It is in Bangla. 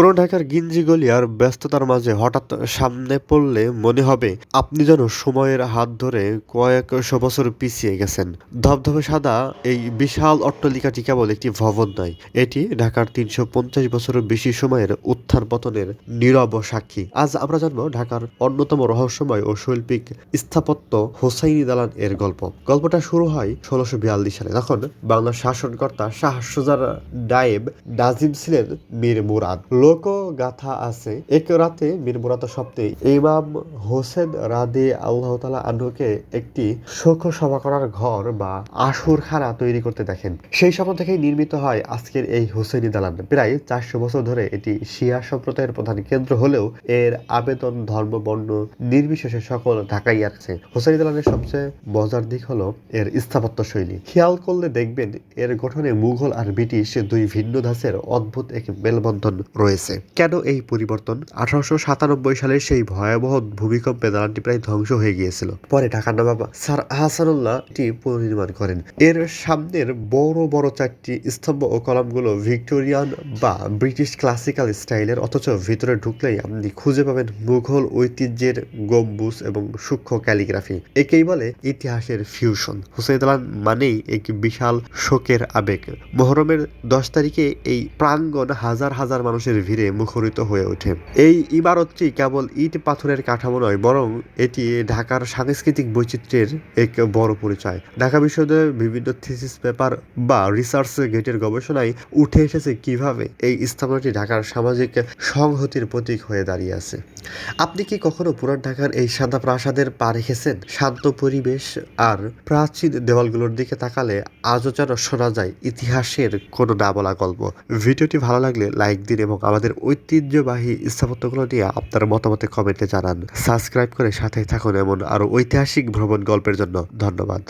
পুরো ঢাকার গিঞ্জি গলিয়ার ব্যস্ততার মাঝে হঠাৎ সামনে পড়লে মনে হবে আপনি যেন সময়ের হাত ধরে কয়েকশো বছর পিছিয়ে গেছেন। ধবধবে সাদা এই বিশাল অট্টালিকাটি কেবল একটি ভবন নয়, এটি ঢাকার তিনশো পঞ্চাশ বছরের বেশি সময়ের উত্থান পতনের নীরব সাক্ষী। আজ আমরা জানব ঢাকার অন্যতম রহস্যময় ও শৈল্পিক স্থাপত্য হোসাইনি দালান এর গল্প। গল্পটা শুরু হয় ষোলোশো বিয়াল্লিশ সালে তখন বাংলার শাসনকর্তা শাহ সুজার ডায়েব নাজিম ছিলেন মীর মুরাদ। লোকগাথা আছে। এক রাতে মীর মুরাদ সপ্তে ইমাম হোসেন রাদে আল্লাহ তালা আনহুকে একটি শোক সভা করার ঘর বা আসরখানা তৈরি করতে দেখেন। সেই সময় থেকেই নির্মিত হয় আজকের এই হোসেনি দালান। প্রায় চারশো বছর ধরে এটি শিয়া সম্প্রদায়ের প্রধান কেন্দ্র হলেও এর আবেদন, ধর্ম, বর্ণ নির্বিশেষে সকল ঢাকাই আছে। হোসেনি দালানের সবচেয়ে মজার দিক হলো এর স্থাপত্য শৈলী। খেয়াল করলে দেখবেন এর গঠনে মুঘল আর ব্রিটিশ দুই ভিন্ন ধাঁচের অদ্ভুত এক মেলবন্ধন রয়েছে। কেন এই পরিবর্তন? আঠারোশো সাতানব্বই সালের সেই ভয়াবহ ভূমিকম্পে দালানটি প্রায় ধ্বংস হয়ে গিয়েছিল। পরে ঢাকার নবাব স্যার আহসানুল্লাহ এটি পুনর্নির্মাণ করেন। এর সামনের বড় বড় চারটি স্তম্ভ ও কলামগুলো ভিক্টোরিয়ান বা ব্রিটিশ ক্লাসিক্যাল স্টাইলের, অথচ ভিতরে ঢুকলেই আপনি খুঁজে পাবেন মুঘল ঐতিহ্যের গম্বুজ এবং সূক্ষ্ম ক্যালিগ্রাফি। একেই বলে ইতিহাসের ফিউশন। হুসেন মানেই এক বিশাল শোকের আবেগ। মহরমের দশ তারিখে এই প্রাঙ্গণ হাজার হাজার মানুষের ভিড়ে মুখরিত হয়ে ওঠে। এই ইমারতটি কেবল ইট পাথরের কাঠামো নয়, বরং এটি ঢাকার সাংস্কৃতিক বৈচিত্র্যের এক বড় পরিচয়। ঢাকা বিশ্ববিদ্যালয়ের বিভিন্ন থিসিস পেপার বা রিসার্চ গেটের গবেষণায় উঠে এসেছে কীভাবে এই স্থাপনাটি ঢাকার সামাজিক সংহতির প্রতীক হয়ে দাঁড়িয়ে আছে। আপনি কি কখনো পুরান ঢাকার এই সাদা প্রাসাদের পা রেখেছেন? শান্ত পরিবেশ আর প্রাচীন দেওয়ালগুলোর দিকে তাকালে আজও যেন শোনা যায় ইতিহাসের কোনো না বলা গল্প। ভিডিওটি ভালো লাগলে লাইক দিন এবং আমাদের ঐতিহ্যবাহী স্থাপত্যগুলো নিয়ে আপনার মতামতে কমেন্টে জানান। সাবস্ক্রাইব করে সাথে থাকুন এমন আরও ঐতিহাসিক ভ্রমণ গল্পের জন্য। ধন্যবাদ।